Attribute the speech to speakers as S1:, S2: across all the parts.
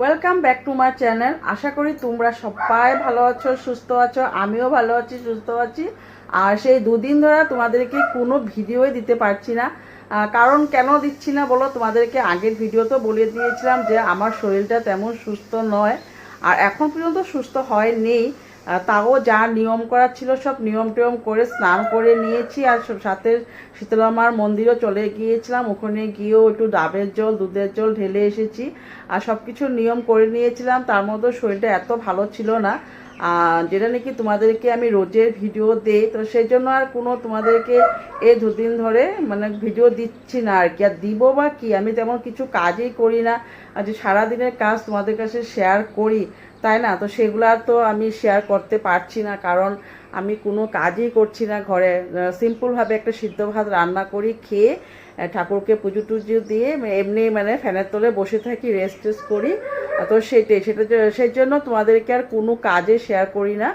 S1: Welcome back to my channel আশা করি তোমরা সবাই ভালো আছো, সুস্থ আছো, আমিও ভালো আছি, সুস্থ আছি। আর সেই দুদিন ধরে তোমাদেরকে কোনো ভিডিওই দিতে পারছি না। কারণ কেন দিচ্ছি না বলো? তোমাদেরকে আগের ভিডিও তো বলে দিয়েছিলাম যে আমার শরীরটা তেমন সুস্থ নয়। আর এখন পর্যন্ত সুস্থ হয় নেই তাও যা নিয়ম করার ছিল সব নিয়ম টিয়ম করে স্নান করে নিয়েছি আর সাথে শীতলামার মন্দিরও চলে গিয়েছিলাম। ওখানে গিয়েও একটু ডাবের জল, দুধের জল ঢেলে এসেছি আর সব কিছু নিয়ম করে নিয়েছিলাম। তার মধ্যে শরীরটা এত ভালো ছিল না। যেটা নাকি তোমাদেরকে আমি রোজের ভিডিও দেই, তো সেই জন্য আর কোনো তোমাদেরকে এই দুদিন ধরে মানে ভিডিও দিচ্ছি না আর কি। আর দিব বা কি? আমি তেমন কিছু কাজই করি না। আর যে সারাদিনের কাজ তোমাদের কাছে শেয়ার করি তাই না? তো সেগুলো তো আমি শেয়ার করতে পারছি না, কারণ আমি কোনো কাজই করছি না ঘরে। সিম্পলভাবে একটা সিদ্ধ ভাত রান্না করি, খেয়ে ঠাকুরকে পুজো টুজো দিয়ে এমনি মানে ফ্যানের তলে বসে থাকি রেস্ট টেস্ট করি। তো সেটাই, সেটা সেই জন্য তোমাদেরকে আর কোনো কাজে শেয়ার করি না।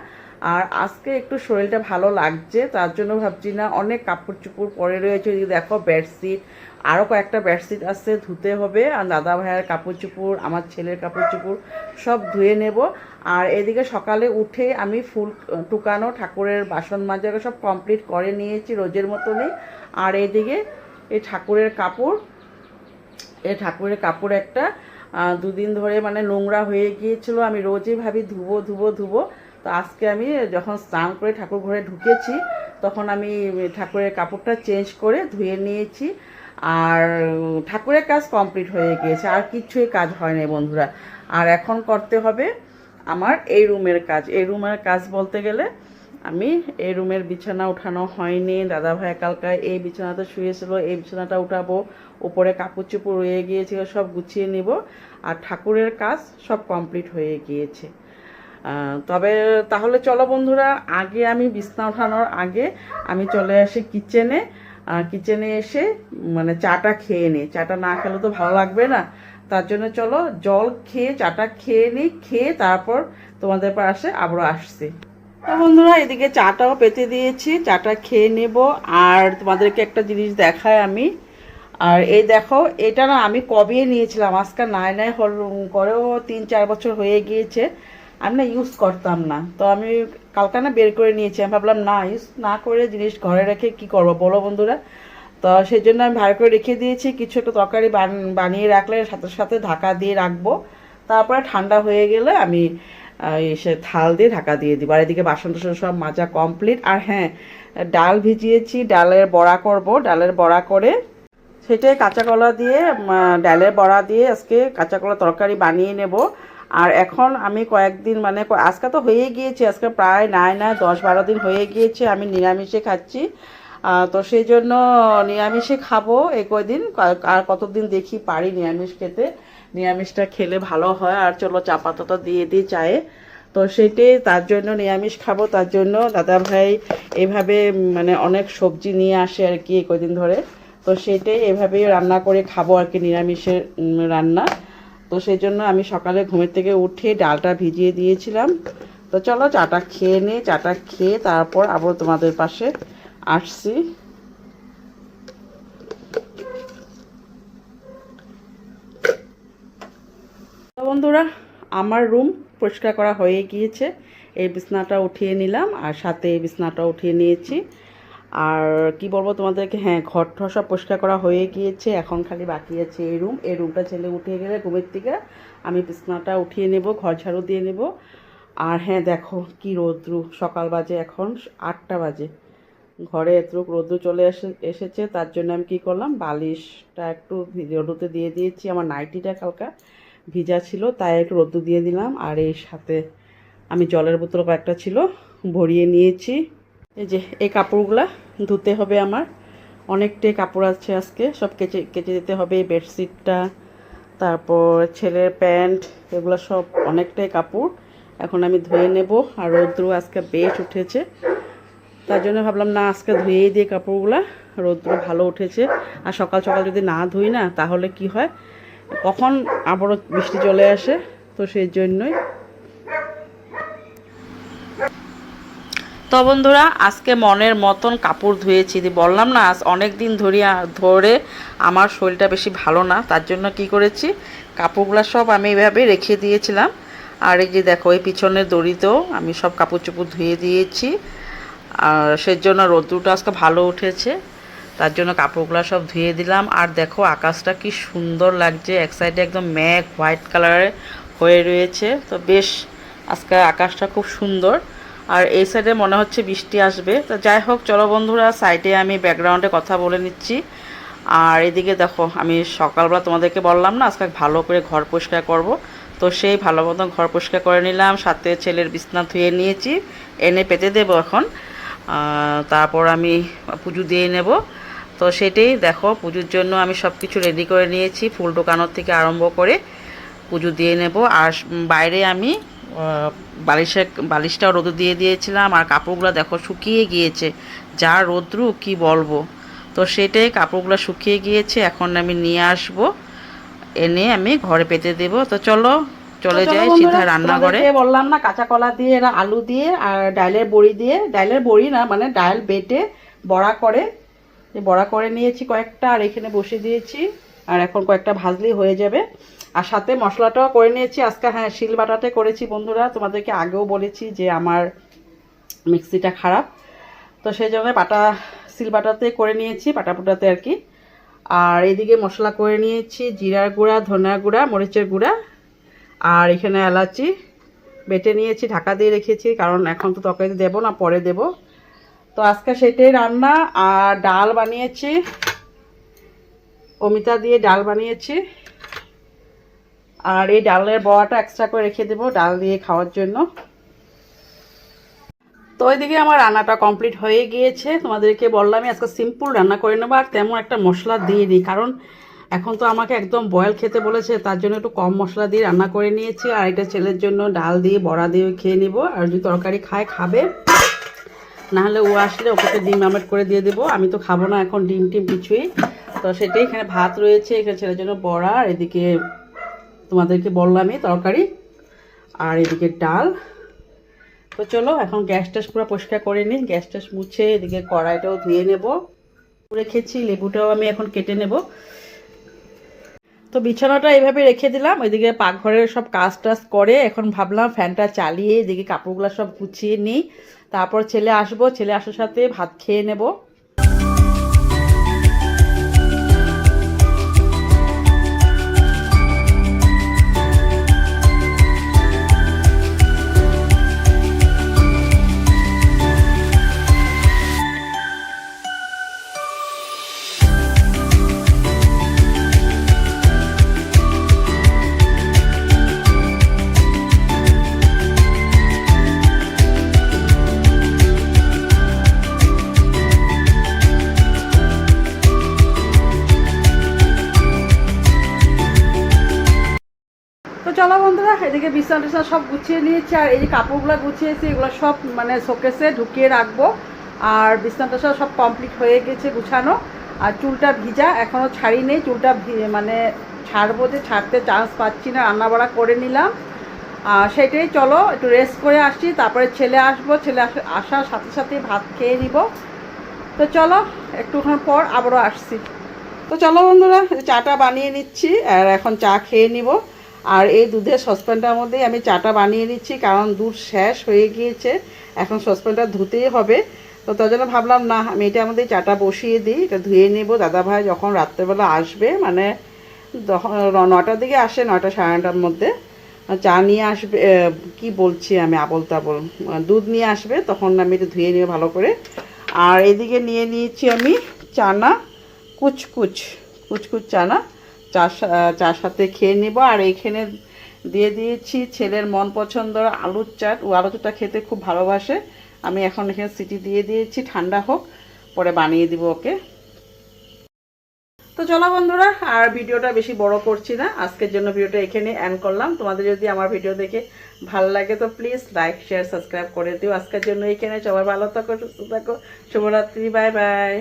S1: আর আজকে একটু শরীরটা ভালো লাগছে, তার জন্য ভাবছি না, অনেক কাপড় চুপড় পরে রয়েছে দেখো বেডশিট আরও কয়েকটা বেডশিট আছে, ধুতে হবে। আর দাদা ভাইয়ের কাপড় চুপড়, আমার ছেলের কাপড় চুপড় সব ধুয়ে নেব। আর এদিকে সকালে উঠে আমি ফুল টুকানো, ঠাকুরের বাসন মাজাকে সব কমপ্লিট করে নিয়েছি রোজের মতনই। আর এদিকে এই ঠাকুরের কাপড়, এই ঠাকুরের কাপড় একটা দুদিন ধরে মানে নোংরা হয়ে গিয়েছিল। আমি রোজই ভাবি ধুবো ধুবো ধুবো। তো আজকে আমি যখন স্নান করে ঠাকুর ঘরে ঢুকেছি, তখন আমি ঠাকুরের কাপড়টা চেঞ্জ করে ধুয়ে নিয়েছি। আর ঠাকুরের কাজ কমপ্লিট হয়ে গিয়েছে, আর কিছুই কাজ হয় না বন্ধুরা। আর এখন করতে হবে আমার এই রুমের কাজ। এই রুমের কাজ বলতে গেলে আমি এই রুমের বিছানা উঠানো হয়নি। দাদা ভাই কালকায় এই বিছানাতে শুয়েছিল, এই বিছানাটা উঠাবো, উপরে কাপড় চোপড় রয়ে গিয়েছিল, সব গুছিয়ে নিব। আর ঠাকুরের কাজ সব কমপ্লিট হয়ে গিয়েছে। তবে তাহলে চলো বন্ধুরা, আগে আমি বিছনা ওঠানোর আগে আমি চলে আসি কিচেনে। কিচেনে এসে মানে চাটা খেয়ে নিই চাটা না খেলে তো ভালো লাগবে না। তার জন্য চলো, জল খেয়ে, চাটা খেয়ে নিই খেয়ে তারপর তোমাদের পাশে আবারও আসছি। তো বন্ধুরা, এদিকে চাটাও পেতে দিয়েছি, চাটা খেয়ে নেব। আর তোমাদেরকে একটা জিনিস দেখায় আমি। আর এই দেখো, এটা না আমি কবে নিয়েছিলাম। আজকাল নাই নাই হল করেও তিন চার বছর হয়ে গিয়েছে। আমি না ইউজ করতাম না। তো আমি কালকে না বের করে নিয়েছি। আমি ভাবলাম, না ইউজ না করে জিনিস ঘরে রেখে কি করব? বলো বন্ধুরা। তো সেই জন্য আমি ভালো করে রেখে দিয়েছি। কিছু একটা তরকারি বান- বানিয়ে রাখলে সাথে সাথে ঢাকা দিয়ে রাখব। তারপরে ঠান্ডা হয়ে গেলে আমি এসে থাল দিয়ে ঢাকা দিয়ে দিব। আর এদিকে বাসন টাসন সব মাজা কমপ্লিট। আর হ্যাঁ ডাল ভিজিয়েছি, ডালের বড়া করব। ডালের বড়া করে সেটাই কাঁচা কলা দিয়ে ডালের বড়া দিয়ে আজকে কাঁচা কলা তরকারি বানিয়ে নেব। আর এখন আমি কয়েকদিন মানে আজকে তো হয়ে গিয়েছে, আজকে প্রায় নাই না দশ বারো দিন হয়ে গিয়েছে, আমি নিরামিষে খাচ্ছি। তো সেই জন্য নিরামিষে খাব এই কয়দিন আর কতদিন দেখি পারি নিরামিষ খেতে। নিরামিষটা খেলে ভালো হয়, আর চলো চা পাতাটা দিয়ে দিই চায়ে। তো সেটাই তার জন্য নিরামিষ খাব, তার জন্য দাদা ভাই এভাবে মানে অনেক সবজি নিয়ে আসে আর কি কদিন ধরে। তো সেটাই এভাবেই রান্না করে খাব আর কি নিরামিষের রান্না। তো সেই জন্য আমি সকালে ঘুমের থেকে উঠে ডালটা ভিজিয়ে দিয়েছিলাম। তো চলো চাটা খেয়ে নিই চাটা খেয়ে তারপর আবার তোমাদের পাশে আসছি। বন্ধুরা, আমার রুম পরিষ্কার করা হয়ে গিয়েছে। এই বিছনাটা উঠিয়ে নিলাম আর সাথে এই বিছনাটা উঠিয়ে নিয়েছি। আর কি বলব তোমাদেরকে হ্যাঁ ঘর ঠর সব পরিষ্কার করা হয়ে গিয়েছে, এখন খালি বাকি আছে এই রুম এই রুমটা ছেলে উঠিয়ে গেলে, ঘুমের থেকে আমি বিছনাটা উঠিয়ে নেব, ঘর ঝাড়ু দিয়ে নেব। আর হ্যাঁ দেখো কি রৌদ্রু, সকাল বাজে এখন, আটটা বাজে। ঘরে এত রৌদ্র চলে এসে, এসেছে, তার জন্য আমি কি করলাম, বালিশটা একটু রোদুতে দিয়ে দিয়েছি, আমার নাইটিটা কালকা ভিজা ছিল, তাই একটু রোদ্দু দিয়ে দিলাম আর এর সাথে আমি জলের বোতল কয়েকটা ছিল, ভরিয়ে নিয়েছি। এই যে, এই কাপড়গুলা ধুতে হবে আমার। অনেকটাই কাপড় আছে আজকে, সব কেচে কেচে দিতে হবে বেডশিটটা, তারপর ছেলের প্যান্ট, এগুলো সব অনেকটাই কাপড়। এখন আমি ধুয়ে নেব, আর রৌদ্র আজকে বেশ উঠেছে। তার জন্য ভাবলাম, না, আজকে ধুয়েই দিয়ে কাপড়গুলো, রৌদ্র ভালো উঠেছে। আর সকাল সকাল যদি না ধুই না, তাহলে কি হয়? কখন আবারও বৃষ্টি চলে আসে, তো সেই জন্যই তো বন্ধুরা, আজকে মনের মতন কাপড় ধুয়েছি। বললাম না, আজ অনেক দিন ধরে ধরে আমার শরীরটা বেশি ভালো না, তার জন্য কি করেছি, কাপড়গুলো সব আমি এইভাবে রেখে দিয়েছিলাম। আর এই যে দেখো, এই পিছনের দড়িতেও আমি সব কাপড় চোপড় ধুয়ে দিয়েছি। আর সেজন্য রোদ্দুরটা আজকে ভালো উঠেছে, তার জন্য কাপড়গুলো সব ধুয়ে দিলাম। আর দেখো, আকাশটা কি সুন্দর লাগছে, এক সাইডে একদম ম্যাক হোয়াইট কালারে হয়ে রয়েছে। তো বেশ, আজকে আকাশটা খুব সুন্দর। আর এই সাইডে মনে হচ্ছে বৃষ্টি আসবে। তো যাই হোক, চলো বন্ধুরা সাইডে আমি ব্যাকগ্রাউন্ডে কথা বলে নিচ্ছি। আর এদিকে দেখো, আমি সকালবেলা তোমাদেরকে বললাম না, আজকে ভালো করে ঘর পরিষ্কার করব। তো সেই ভালো মতন ঘর পরিষ্কার করে নিলাম, সাথে ছেলের বিছনা ধুয়ে নিয়েছি, এনে পেতে দেবো এখন। তারপর আমি পুজো দিয়ে নেব। তো সেটাই দেখো, পুজোর জন্য আমি সব কিছু রেডি করে নিয়েছি, ফুল দোকানোর থেকে আরম্ভ করে পুজো দিয়ে নেব। আর বাইরে আমি বালিশে বালিশটাও রোদ দিয়ে দিয়েছিলাম আর কাপড়গুলো দেখো শুকিয়ে গিয়েছে। যা রোদ্রু কি বলব? তো সেটাই কাপড়গুলো শুকিয়ে গিয়েছে এখন আমি নিয়ে আসব। এনে আমি ঘরে পেতে দেব। তো চলো চলে যাই সিধা রান্নাঘরে। বললাম না কাঁচা কলা দিয়ে এরা আলু দিয়ে আর ডালের বড়ি দিয়ে। ডালের বড়ি না মানে ডাল বেটে বড়া করে। বড়া করে নিয়েছি কয়েকটা আর এখানে বসে দিয়েছি। আর এখন কয়েকটা ভাজলেই হয়ে যাবে। আর সাথে মশলাটাও করে নিয়েছি। আজকে হ্যাঁ শিল বাটাতে করেছি বন্ধুরা। তোমাদেরকে আগেও বলেছি যে আমার মিক্সিটা খারাপ। তো সেই জন্য পাটা শিল বাটাতে করে নিয়েছি পাটাপুটাতে আর কি। আর এদিকে মশলা করে নিয়েছি, জিরার গুঁড়া ধনিয়া গুঁড়া, মরিচের গুঁড়া আর এখানে এলাচি। বেটে নিয়েছি, ঢাকা দিয়ে রেখেছি, কারণ এখন তো তরকারিতে দেবো না, পরে দেব। তো আজকে সেটাই রান্না। আর ডাল বানিয়েছি, অমিতা দিয়ে ডাল বানিয়েছি। আর এই ডালের বড়াটা এক্সট্রা করে রেখে দেবো ডাল দিয়ে খাওয়ার জন্য। তো ওইদিকে আমার রান্নাটা কমপ্লিট হয়ে গিয়েছে। তোমাদেরকে বললামই আজকে সিম্পল রান্না করে নেব আর তেমন একটা মশলা দিয়ে দিই কারণ এখন তো আমাকে একদম বয়েল খেতে বলেছে, তার জন্য একটু কম মশলা দিয়ে রান্না করে নিয়েছি। আর এটা ছেলের জন্য ডাল দিয়ে বড়া দিয়ে খেয়ে নিব। আর যদি তরকারি খায়, খাবে। নাহলে ও আসলে ওকে ডিম আমলেট করে দিয়ে দেবো। আমি তো খাব না এখন ডিম টিম কিছুই। তো সেটাই এখানে ভাত রয়েছে, এখানে ছেলের জন্য বড়া। আর এদিকে তোমাদেরকে বললামই তরকারি। আর এদিকে ডাল। তো চলো, এখন গ্যাস ট্যাস পুরো পরিষ্কার করে নিই। গ্যাস ট্যাস মুছে এদিকে কড়াইটাও ধুয়ে নেব। রেখেছি লেবুটাও আমি এখন কেটে নেব। তো বিছানাটা এইভাবে রেখে দিলাম। ওইদিকে পাকঘরের সব কাজ টাজ করে এখন ভাবলাম ফ্যানটা চালিয়ে এদিকে কাপড়গুলো সব গুছিয়ে নিই। তারপর ছেলে আসব। ছেলে আসার সাথে ভাত খেয়ে নেব। এদিকে বিছানা টিছানা সব গুছিয়ে নিয়েছি, আর এই যে কাপড়গুলো গুছিয়েছি এগুলো সব মানে শোকেসে ঢুকিয়ে রাখব। আর বিছানা টিছানা সব কমপ্লিট হয়ে গেছে গুছানো। আর চুলটা ভিজা এখনও ছাড়ি নেই, চুলটা মানে ছাড়বো যে ছাড়তে চান্স পাচ্ছি না রান্না বাড়া করে নিলাম। আর সেটাই চলো, একটু রেস্ট করে আসছি, তারপরে ছেলে আসব, ছেলে আসার সাথে সাথে ভাত খেয়ে নিব। তো চলো একটুক্ষণ পর আবারও আসছি। তো চলো বন্ধুরা চাটা বানিয়ে নিচ্ছি, আর এখন চা খেয়ে নিব। আর এই দুধের সসপ্যানটার মধ্যেই আমি চাটা বানিয়ে নিচ্ছি, কারণ দুধ শেষ হয়ে গিয়েছে। এখন সসপ্যানটা ধুতেই হবে। তো তার জন্য ভাবলাম, না, আমি এটা আমাদের চাটা বসিয়ে দিই, এটা ধুয়ে নেব। দাদাভাই যখন রাত্রেবেলা আসবে মানে নটার দিকে আসে, নটা সাড়ে নটার মধ্যে। চা নিয়ে আসবে কি বলছি আমি আবল তাবল দুধ নিয়ে আসবে, তখন আমি এটা ধুয়ে নিয়ে ভালো করে। আর এদিকে নিয়ে নিয়েছি আমি চানা, কুচকুচ কুচকুচ চানা। চার চার সাথে খেয়ে নেব। আর এইখানে দিয়ে দিয়েছি ছেলের মন পছন্দের আলুর চাট। ও আলুর চাটটা খেতে খুব ভালোবাসে। আমি এখন এখানে সিটি দিয়ে দিয়েছি, ঠান্ডা হোক, পরে বানিয়ে দিব ওকে। তো চলো বন্ধুরা, আর ভিডিওটা বেশি বড় করছি না। আজকের জন্য ভিডিওটা এখানে এন্ড করলাম। তোমাদের যদি আমার ভিডিও দেখে ভালো লাগে তো প্লিজ লাইক শেয়ার সাবস্ক্রাইব করে দিও। আজকের জন্য এখানে সবাই ভালো থাকো, সুস্থ থাকো। শুভরাত্রি বাই বাই